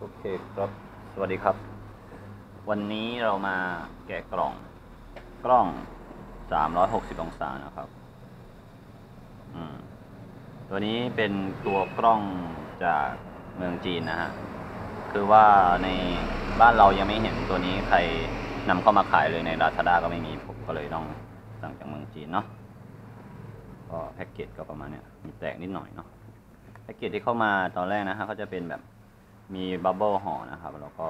โอเคครับ สวัสดีครับ วันนี้เรามาแกะกล่อง กล้อง 360 องศานะครับอืมตัวนี้เป็นตัวกล้องจากเมืองจีนนะฮะ คือว่าในบ้านเรายังไม่เห็นตัวนี้ใครนำเข้ามาขายเลยใน Lazada ก็ไม่มีผมก็เลยต้องสั่งจากเมืองจีนเนาะ ก็แพ็กเกจก็ประมาณเนี้ยมีแตกนิดหน่อยเนาะ แพ็กเกจที่เข้ามาตอนแรกนะฮะก็จะเป็นแบบ มีบับเบิลห่อนะครับ แล้วก็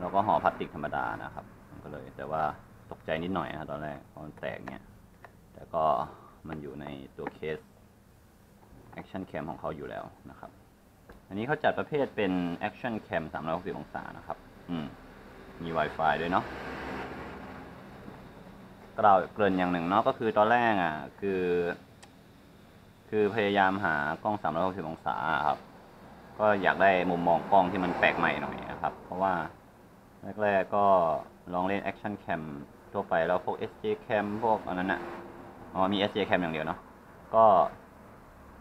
แล้วก็ห่อพลาสติกธรรมดานะครับก็เลย แต่ว่าตกใจนิดหน่อยนะตอนแรกพอมันแตกเนี่ยแต่ก็มันอยู่ในตัวเคส Action Cam ของเขาอยู่แล้วนะครับ อันนี้เขาจัดประเภทเป็น Action Cam 360 องศานะครับ อืม มี Wi-Fi ด้วยเนาะกล่าวเกริ่นอย่างหนึ่งเนาะก็คือตอนแรกอะ คือ คือพยายามหากล้อง 360 องศาครับ ก็อยากได้มุมมองกล้องที่มันแปลกใหม่หน่อยนะครับ เพราะว่าแรกๆก็ลองเล่น Action Cam ทั่วไปแล้วพวก SJ Cam พวกอันนั้นอะอ๋อมี SJ Cam อย่างเดียวเนาะก็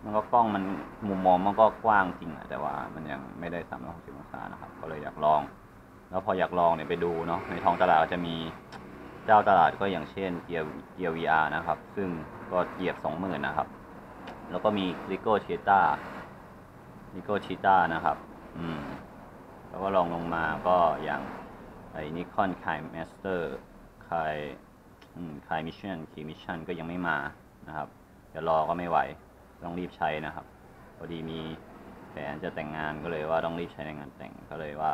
มันก็กล้องมันมุมมองมันก็กว้างจริงอะแต่ว่ามันยังไม่ได้360องศานะครับ ก็เลยอยากลอง แล้วพออยากลองเนี่ยไปดูเนาะในท้องตลาดก็จะมีเจ้าตลาดก็อย่างเช่นเกียร์เกียร์ VR นะครับ ซึ่งก็เหยียบ20,000นะครับ แล้วก็มี r i c o c h e t a r i c o c h e t a นะครับ อืม แล้วก็ลองลงมาก็อย่างไอ้ Nikon Kai Master Kai อืม Kai Mission Key Mission ก็ยังไม่มานะครับจะรอก็ไม่ไหว ต้องรีบใช้นะครับ พอดีมีแฟนจะแต่งงานก็เลยว่าต้องรีบใช้ในงานแต่งก็เลยว่า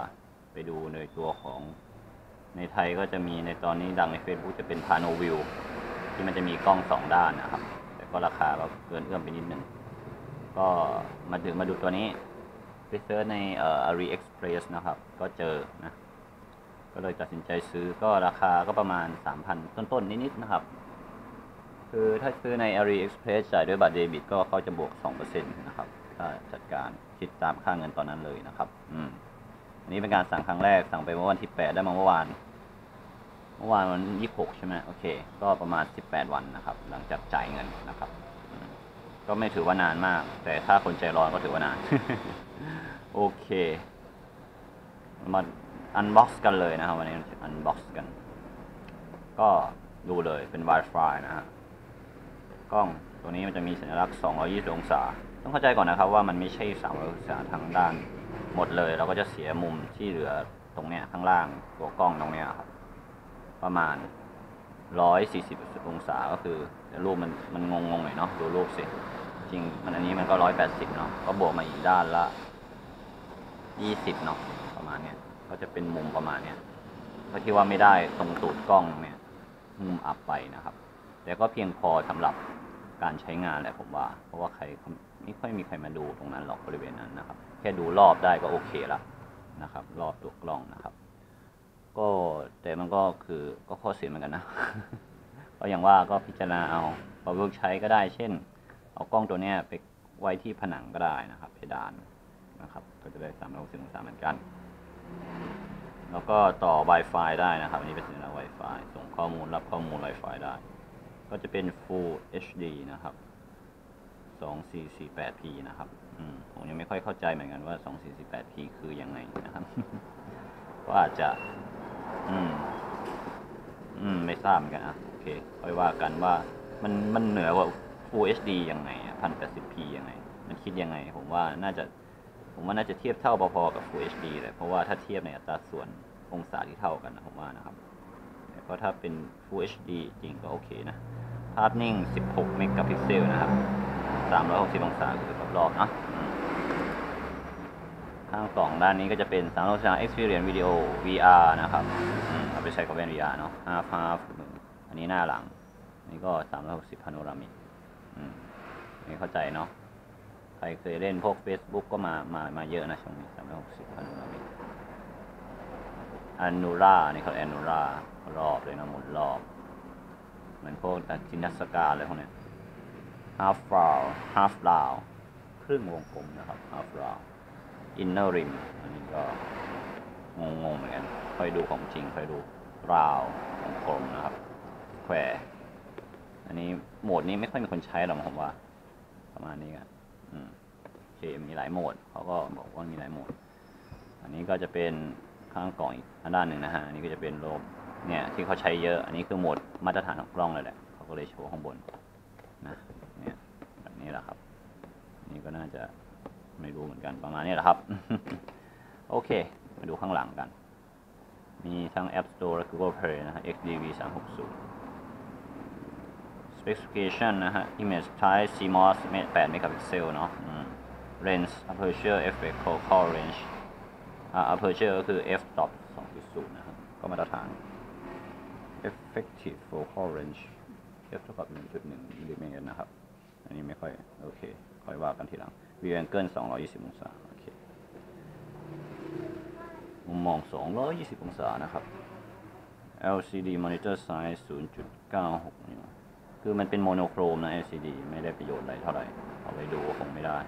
ไปดูในตัวของในไทยก็จะมีในตอนนี้ดังใน Facebook จะเป็น Pano View ที่มันจะมีกล้องสองด้านนะครับ แต่ก็ราคาก็เกินเอื้อมไปนิดนึง ก็มาดูมาดูตัวนี้ไปเซิร์ชในเอ่อ AliExpress นะครับ ก็เจอนะ ก็เลยตัดสินใจซื้อก็ราคาก็ประมาณ 3,000 ต้นๆ นิด ๆ นะครับ คือถ้าซื้อใน AliExpress จ่ายด้วยบัตรเดบิต ก็เขาจะบวก 2%นะครับถ้าจัดการคิดตามค่าเงินตอนนั้นเลยนะครับ อืมอันนี้เป็นการสั่งครั้งแรกสั่งไปเมื่อวันที่ 8 ได้มาเมื่อวาน เมื่อวานวันยี่หกใช่ไหมโอเค ก็ประมาณสิบแปดวันนะครับ หลังจากจ่ายเงินนะครับ ก็ไม่ถือว่านานมาก แต่ถ้าคนใจร้อนก็ถือว่านาน โอเค มาอันบ็อกซ์กันเลยนะครับวันนี้อันบ็อกซ์กัน ก็ดูเลยเป็น Wi-Fi นะฮะกล้องตัวนี้มันจะมีสัญลักษณ์220 องศา ต้องเข้าใจก่อนนะครับว่ามันไม่ใช่300องศาทางด้านหมดเลย เราก็จะเสียมุมที่เหลือตรงเนี้ยข้างล่างตัวกล้องตรงเนี้ยครับ ประมาณ 140 องศาก็คือแต่รูปมันมันงงๆหน่อยเนาะดูรูปสิ จริงมันอันนี้มันก็180เนาะก็บวกมาอีกด้านละ20เนาะประมาณเนี้ยก็จะเป็นมุมประมาณเนี้ยก็ที่ว่าไม่ได้ตรงตูดกล้องเนี่ยมุมอับไปนะครับ แต่ก็เพียงพอสำหรับการใช้งานแหละผมว่า เพราะว่าใครไม่ค่อยมีใครมาดูตรงนั้นหรอกบริเวณนั้นนะครับ แค่ดูรอบได้ก็โอเคละนะครับ รอบตัวกล้องนะครับ ก็แต่มันก็คือก็ข้อเสียเหมือนกันนะ ก็อย่างว่าก็พิจารณาเอาพอเวิร์กใช้ก็ได้เช่น เอากล้องตัวนี้ไปไว้ที่ผนังก็ได้นะครับเพดานนะครับ ก็จะได้สามร้อยหกสิบองศาเหมือนกัน แล้วก็ต่อ Wi-Fi ได้นะครับ อันนี้เป็นสัญลักษณ์ Wi-Fi ส่งข้อมูลรับข้อมูล Wi-Fi ได้ ก็จะเป็น Full HD นะครับ 2448p นะครับอผมยังไม่ค่อยเข้าใจเหมือนกันว่า 2448p คือยังไงนะครับ ก็อาจจะ อืม อืม ไม่ทราบเหมือนกันอะ โอเค ค่อยว่ากันว่า มัน มันเหนือกว่า Full HD ยังไง 1080p ยังไง มันคิดยังไง ผมว่าน่าจะ ผมว่าน่าจะเทียบเท่าพอๆกับ Full HD เลย เพราะว่าถ้าเทียบในอัตราส่วนองศาที่เท่ากันนะผมว่านะครับแต่ก็ถ้าเป็น Full HD จริงก็โอเคนะ ภาพนิ่ง 16 เมกะพิกเซลนะครับ 360 องศาคือรอบๆเนาะข้างกล่องด้านนี้ก็จะเป็น360องศา Experience Video VR นะครับเอาไปใช้กับแว่น VR เนาะ half half อันนี้หน้าหลังอันนี้ก็360 Panoramic อืมอั นนี้เข้าใจเนาะ ใครเคยเล่นพวก Facebook ก็มา มา มาเยอะนะช่วงนี้360 Panoramic อันนูรานี่เขาแอนนูรารอบเลยนะหมุนรอบ เหมือนพวกจินนัสกาอะไรพวกเนี้ย half round half round ครึ่งวงกลมนะครับ half round inner rim อันนี้ก็งงๆเหมือนกัน ค่อยดูของจริง ค่อยดูราววงกลมนะครับ แคว อันนี้โหมดนี้ไม่ค่อยมีคนใช้หรอกผมว่า ประมาณนี้กันอืมโอเคมีหลายโหมดเขาก็บอกว่ามีหลายโหมด อันนี้ก็จะเป็นข้างกล่องอีกด้านหนึ่งนะฮะอันนี้ก็จะเป็นโลบเนี่ยที่เขาใช้เยอะ อันนี้คือโหมดมาตรฐานของกล้องเลยแหละเขาก็เลยโชว์ข้างบนนะเนี่ยแบบนี้แหละครับ นี่ก็น่าจะไม่รู้เหมือนกันประมาณนี้แหละครับ โอเค มาดูข้างหลังกัน มีทั้ง App Store และ Google Play นะฮะ XDV 360 specification นะฮะ image size CMOS 8 megapixel เนาะอืม lens aperture effect focal range อ่า aperture ก็คือ f stop 2.0 นะครับ ก็มาตรฐาน effective focal range f เท่ากับ 1.1มิลลิเมตรนะครับ อันนี้ไม่ค่อย โอเค ค่อยว่ากันทีหลัง view angle 220 องศา โอเค มุมมอง 220 องศานะครับ LCD monitor size 0.96นิ้ว คือมันเป็นโมโนโครมนะ LCD ไม่ได้ประโยชน์อะไรเท่าไหร่ เอาไว้ดูคงไม่ได้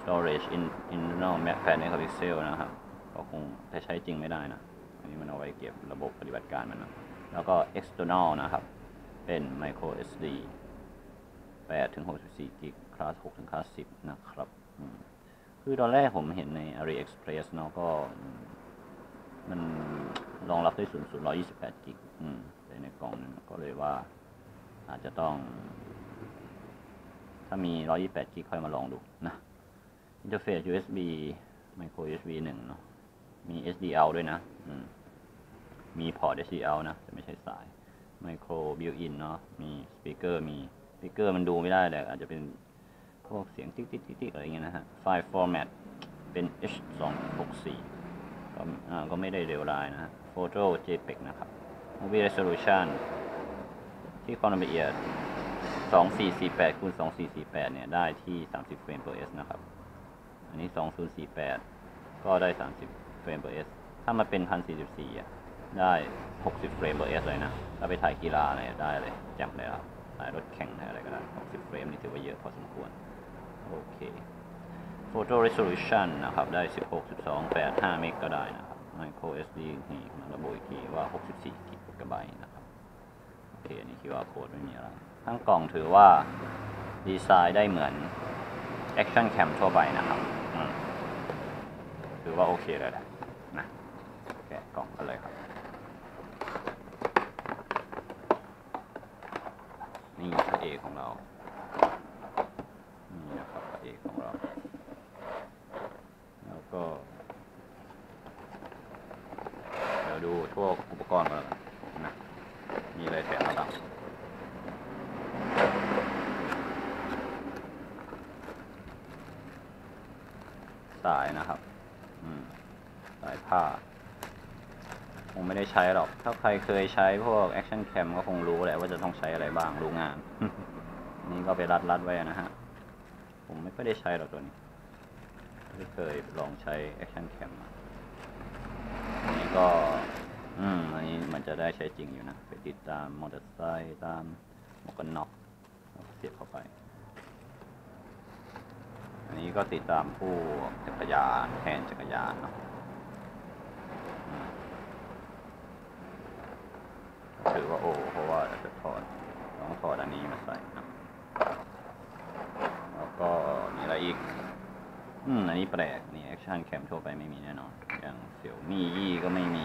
storage in internal map 8 megapixel นะครับ ก็คงจะใช้จริงไม่ได้นะ อันนี้มันเอาไว้เก็บระบบปฏิบัติการมันนะแล้วก็ external นะครับ เป็น micro SD 8ถึง64กิกคลาส6ถึงคลาส10 นะครับ คือตอนแรกผมเห็นใน AliExpress เนาะก็ มันรองรับได้สูงสุด128กิกแต่ในกล่องนึงก็เลยว่า อาจจะต้อง ถ้ามี 128 กิกค่อยมาลองดูนะอินเทอร์เฟซ USB micro USB 1 เนาะมี SDL ด้วยนะมมีพอร์ต SDL นะแต่ไม่ใช่สาย micro built-in เนาะมีสปีกเกอร์มีสปีกเกอร์มันดูไม่ได้แต่อาจจะเป็นพวกเสียงติ๊กติ๊กติ๊กอะไรเงี้ยนะฮะ ไฟล์ format เป็น H264 ก็อ่ก็ไม่ได้เร็วรายนะฮะ photo JPEG นะครับ movie resolution ที่ความละเอียด 2448คูณ2448 เนี่ย ได้ที่ 30 เฟรม per s นะครับ อันนี้ 2048 ก็ได้ 30 เฟรม per s ถ้ามาเป็น 1044อะได้ 60 เฟรม per s เลยนะ ถ้าไปถ่ายกีฬาอะไรได้เลยแจ่มเลยครับถ่ายรถแข่งถ่ายอะไรก็ได้ 60 เฟรมนี่ถือว่าเยอะพอสมควร โอเค Photo resolution นะครับ ได้ 16 12 8 5 เมกก็ได้นะครับ micro SD นี่มาระบุอีกทีว่า 64 กิกะไบต์นะครับ นนี้คิดว่าโค้ดไม่มีอะไร ทั้งกล่องถือว่าดีไซน์ได้เหมือน Action Cam ทั่วไปนะครับถือว่าโอเคเลยแหละนะแกะกล่องกันเลยครับ นี่พระเอกของเรา นี่นะครับพระเอกของเรา แล้วก็ เดี๋ยวดูทั่วอุปกรณ์ก่อนแล้วกันนะ มีอะไรแถมมาบ้าง สายนะครับ อืม สายผ้า ค งไม่ได้ใช้หรอก ถ้าใครเคยใช้พวก Action Cam ก็คงรู้แหละว่าจะต้องใช้อะไรบ้างรู้งาน นี่ก็ไปรัดรัดๆไว้นะฮะ ผมไม่ค่อยได้ใช้หรอกตัวนี้ ไม่เคยลองใช้ Action Cam มาอันนี้ก็ อืม อันนี้มันจะได้ใช้จริงอยู่นะ ไปติดตามมอเตอร์ไซค์ตามหมวกกันน็อกแล้วก็เสียบเข้าไป อันนี้ก็ติดตามผู้จักรยานแทนจักรยานเนาะอืม ถือว่าโอ้เพราะว่าจะถอดต้องถอดอันนี้มาใส่นะแล้วก็มีอะไรอีก อืม อันนี้แปลก นี่ Action Cam ทั่วไปไม่มีแน่นอน อย่างเสี่ยวมี่ยี่ก็ไม่มี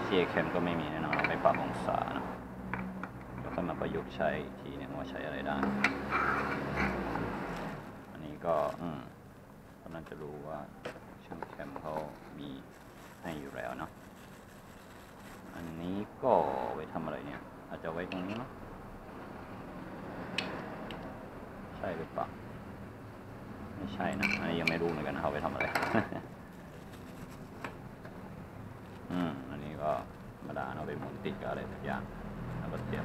SCA Cam ก็ไม่มีแน่นอนไปปรับองศาเนอะเดี๋ยวค่อยมาประยุกต์ใช้อีกทีหนึงว่าใช้อะไรได้ อันนี้ก็ อืมก็น่าจะรู้ว่าช่างแคมเขามีให้อยู่แล้วเนาะ อันนี้ก็ไว้ทำอะไรเนี่ย อาจจะไว้ตรงนี้เนาะใช่หรือเปล่าไม่ใช่นะอันนี้ยังไม่รู้เหมือนกันนะเอาไปทำอะไร อืมอันนี้ก็ธรรมดาเอาไปหมุนติดกับอะไรสักอย่างแล้วก็เสียบ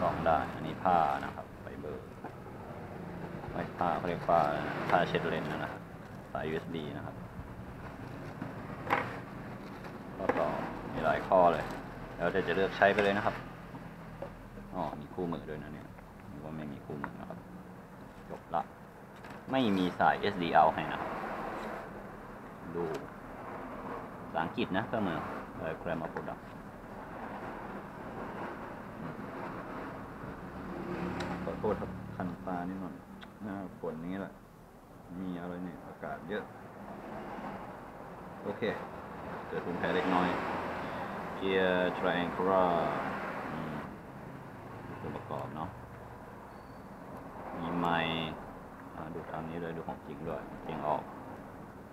กล่องได้ อันนี้ผ้านะครับไฟเบอร์ไว้ผ้าเขาเรียกผ้าผ้าเช็ดเลนนะครับสาย USB นะครับก็ต่อมี หลายข้อเลย แล้วแต่จะเลือกใช้ไปเลยนะครับอ๋อมีคู่มือด้วยนะเนี่ยนึกว่าไม่มีคู่มือนะครับ จบละ ไม่มีสาย SDL ให้นะครับ ดูภาษาอังกฤษนะเครื่องมือเลย Grammar Product ขอโทษครับคันตานิดหน่อยหน้าฝนนี้แหละ มีอะไรเนี่ย อากาศเยอะ โอเค เกิดภูมิแพ้เล็กน้อย กียร์ triangular อืมส่วประกอบเนาะ มีไม้ดูตามนี้เลยดูของจริงด้วยจริงออก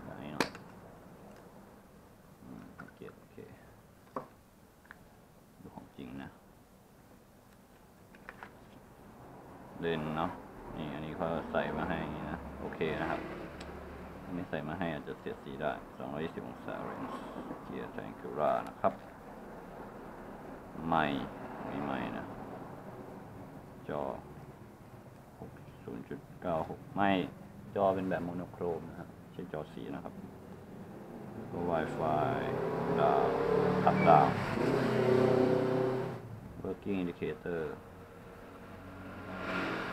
แบบนี้เนาะโอเคโอเค ดูของจริงนะ เลนเนาะ นี่อันนี้เขาใส่มาให้นะ โอเคนะครับอันนี้ใส่มาให้อาจจะเสียสีได้ 220 องศาเรนส์เกียร์ไทงคิรานะครับ ไม่มีไม่นะ จอ0.96 ไม่ จอเป็นแบบโมโนโครมนะครับใช้จอสีนะครับก็ Wi-Fi ดาวทับดาว working indicator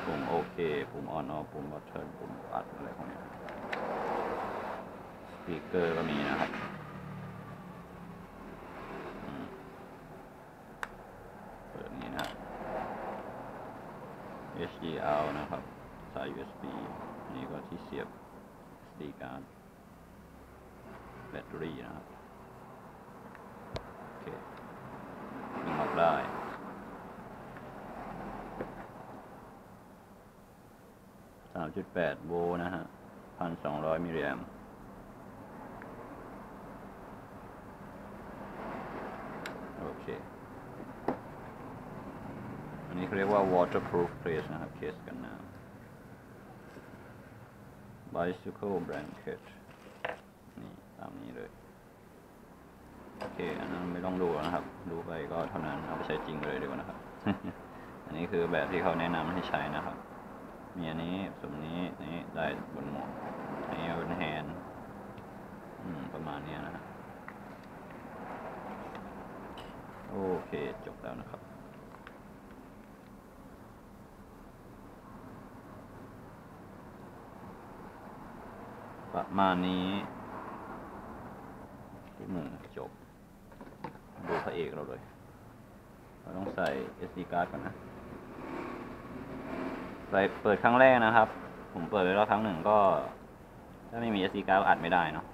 ปุ่มโอเคปุ่ม on off ปุ่ม button ปุ่มอัดอะไรพวกเนี้ยสปีกเกอร์ก็มีนะครับอืมเปิดอย่างนี้นะครับ HDL นะครับ สาย USB นี่ก็ที่เสียบ SD card แบตเตอรี่นะครับ โอเคดึงออกได้3.8โวลต์นะฮะ1,200มิลลิแอมโอเค อันนี้เขาเรียกว่า waterproof case นะครับ เคสกันน้ำ bicycle blanket นี่ตามนี้เลย โอเค อันนั้นไม่ต้องดูนะครับ ดูไปก็เท่านั้นเอาไปใช้จริงเลยดีกว่านะครับ อันนี้คือแบบที่เขาแนะนำให้ใช้นะครับ มีอันนี้สมนี้นี้ได้บนหมวกอันนี้บนแฮนด์อืมประมาณนี้นะฮะโอเค จบแล้วนะครับ ประมาณนี้ที่มือจบ ดูพระเอกเราเลย เราต้องใส่ SD card ก่อนนะ ใส่เปิดครั้งแรกนะครับ ผมเปิดไปแล้วครั้งหนึ่งก็ ถ้าไม่มี SD card อัดไม่ได้เนาะ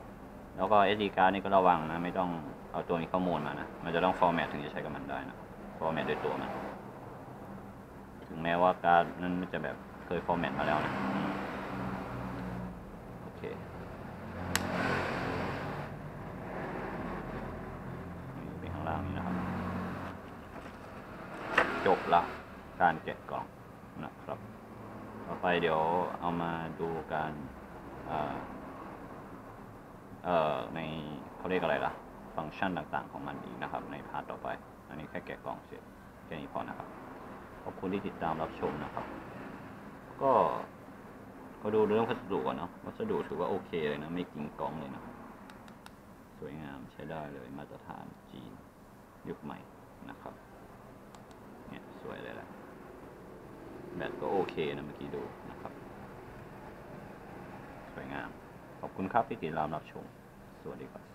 แล้วก็ SD card นี่ก็ระวังนะ ไม่ต้องเอาตัวมีข้อมูลมานะ มันจะต้อง format ถึงจะใช้กับมันได้นะ format โดยตัวมัน ถึงแม้ว่าการดนั้นมันจะแบบเคย format มาแล้วนะอืมโอเค นี่เป็นข้างล่างนี้นะครับ จ บละการแกะกล่องนะครับ ต่อไปเดี๋ยวเอามาดูการเอ่อเอ่อในเขาเรียกอะไรล่ะ ฟังก์ชันต่างๆของมันอีกนะครับ ในพาร์ทต่อไป อันนี้แค่แกะกล่องเสร็จแค่นี้พอนะครับ ขอบคุณที่ติดตามรับชมนะครับ ก็ก็ดูเรื่องวัสดุเนาะวัสดุถือว่าโอเคเลยนะ ไม่กินกล่องเลยนะสวยงามใช้ได้เลยมาตรฐานจีน ยุคใหม่นะครับ สวยเลยแหละแบตก็โอเคนะเมื่อกี้ดูนะครับ สวยงาม ขอบคุณครับที่ติดตามรับชม สวัสดีครับ